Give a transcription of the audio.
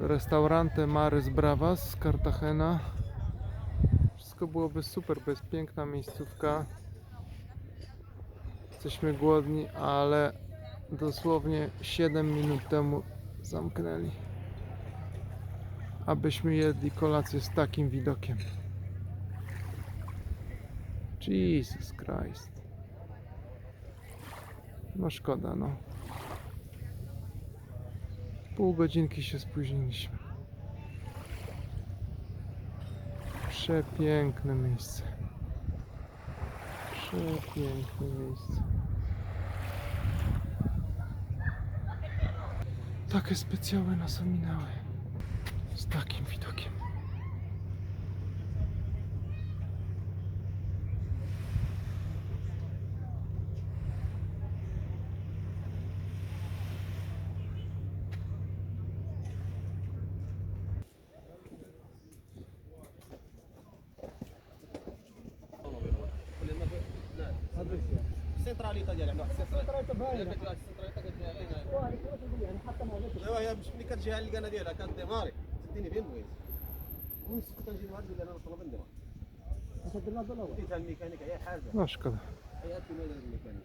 Restaurante Mares Bravas z Cartagena. Wszystko byłoby super, bo jest piękna miejscówka. Jesteśmy głodni, ale dosłownie 7 minut temu zamknęli. Abyśmy jedli kolację z takim widokiem. Jesus Christ. No szkoda, no. Pół godzinki się spóźniliśmy. Przepiękne miejsce. Przepiękne miejsce. Takie specjały nas ominęły. Z takim widokiem. السنتراليتا ديالها عندها واحد السنتراليتا باينه السنتراليتا كتجي على ايوا هي ملي كتجي على الكانه ديالها كديماري تديني فين بغيت من سكت لهاد ولا نوصل بنديرها كتدير لها دولار الميكانيك هي حاجة اشكر حياتي ما الميكانيك